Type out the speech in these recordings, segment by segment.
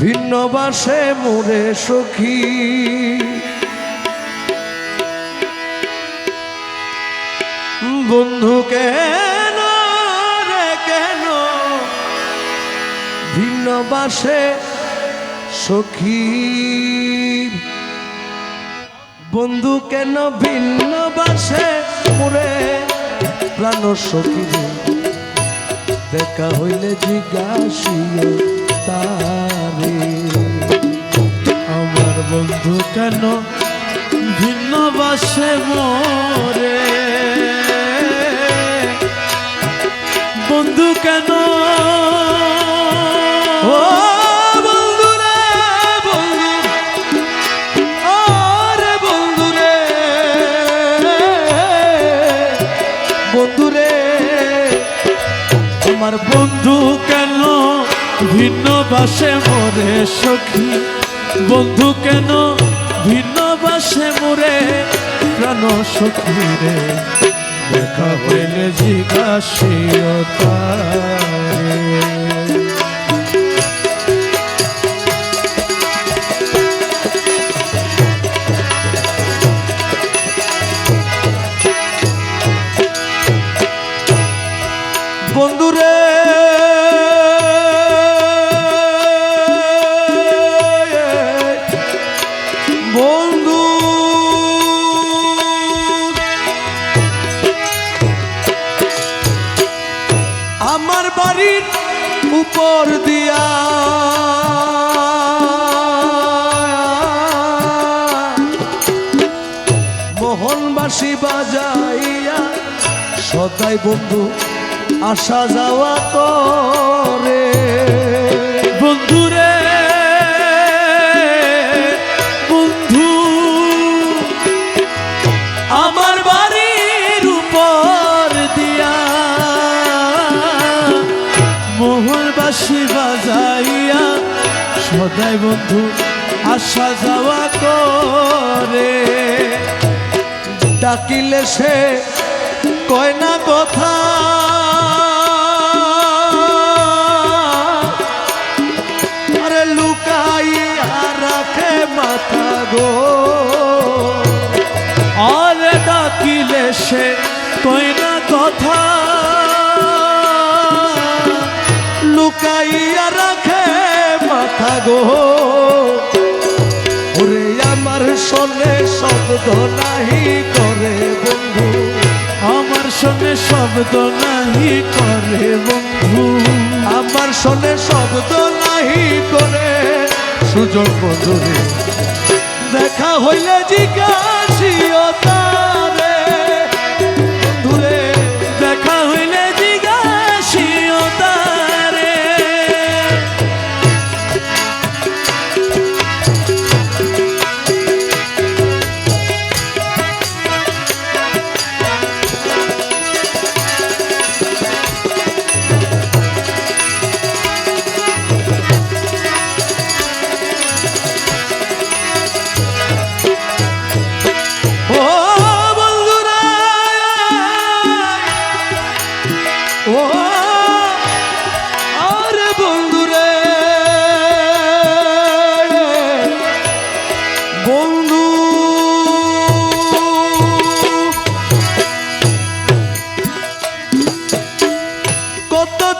ভিন্ন বাসে মোরে সখী। বন্ধু কেন রে কেন? ভিন্ন বাসে সখী। বন্ধু কেন ভিন্ন বাসে মোরে প্রাণ সখী? দেখা হইলে জিজ্ঞাসিও তারে আমার বন্ধু কেন ভিন্ন বাসে বন্ধু কেন? রে রে। রে আমার বন্ধু ভিন্ন বাসে মোরে সখী। বন্ধু কেন ভিন্ন বাসে মোরে প্রাণ সখী রে? দেখা হইলে জিজ্ঞাসিও তারে বাড়ির উপর দিয়া। মোহনবাসী বাজাইয়া সদাই বন্ধু আসা যাওয়া করে। সদাই বন্ধু আসা যাওয়া করে। ডাকিলে সে কয় না কথা। আরে লুকাইয়া রাখে মাথা গো। সে না মাথা গো। ওরে আমার শোনে শব্দ নাহি করে বন্ধু। আমার সঙ্গে শব্দ নাহি করে বন্ধু। আমার শোনে শব্দ নাহি করে সুযোগ বন্ধুরে। দেখা হইলে জিজ্ঞাসিও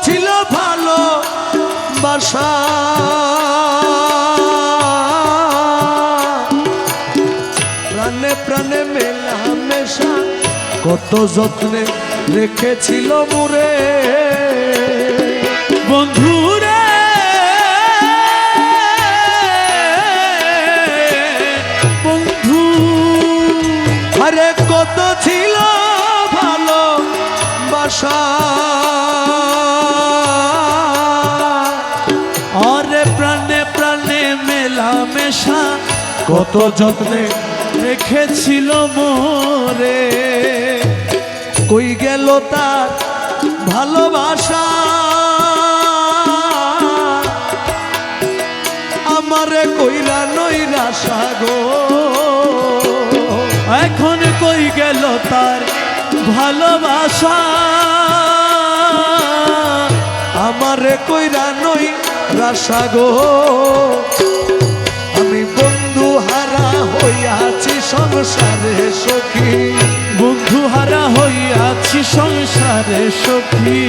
ছিল ভালো, বাসা। প্রাণে প্রাণে মেলা মেশা, কত যত্নে রেখেছিল মুরে। বন্ধু। আরে কত ছিল ভালো, বাসা। কত যত্নে রেখেছিল মোরে। কই গেল তার ভালোবাসা? আমারে কইরা নইরা সাগো। এখন কই গেল তার ভালোবাসা? আমারে কইরা নই রাশা গো আমি বন্ধু হারা হইয়াছি সংসারে সখী। বন্ধু হইয়াছি সংসারে সখী।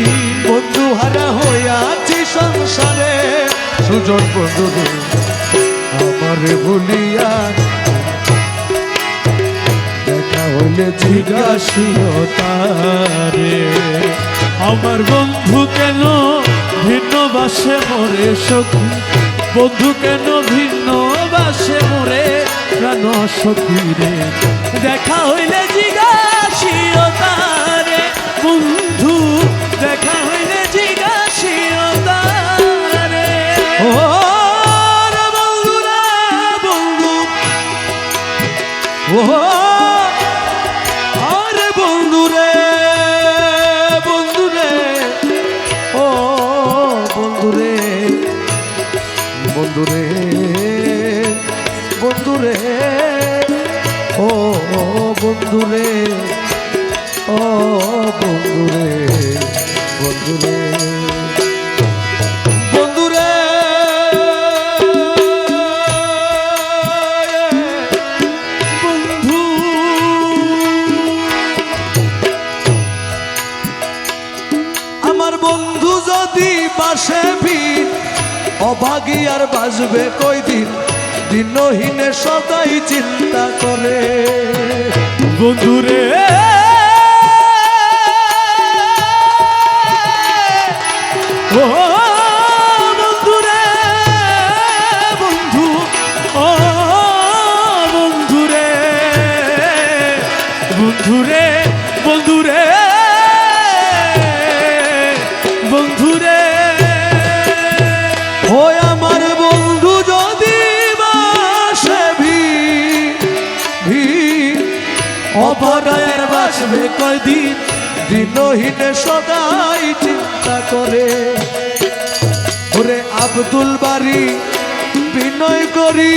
বন্ধু হারা হইয়াছি সংসারে। সুজন বন্ধু আমারে বলিয়া দেখা হইলে জিজ্ঞাসিও তারে আমার বন্ধু কেন ভিন্ন বাসে মরে সখী? বন্ধু কেন ভিন্ন বাসে মরে প্রাণ সখী রে দেখা হইলে জিজ্ঞাসিও তারে, বন্ধু, দেখা হইলে জিজ্ঞাসিও তারে। ও বন্ধু রে বন্ধু। ও বন্ধু রে ও বন্ধু রে ও বন্ধু। রে বন্ধু রে বন্ধুরে বন্ধু যদি অভাগী আর বাজবে কয়দিন? দিনহীনে সদাই চিন্তা করে। বন্ধুরে ও বাঁচবে কয়দিন দিনহীনে সদাই চিন্তা করে। ওরে আব্দুল বাড়ি বিনয় করি।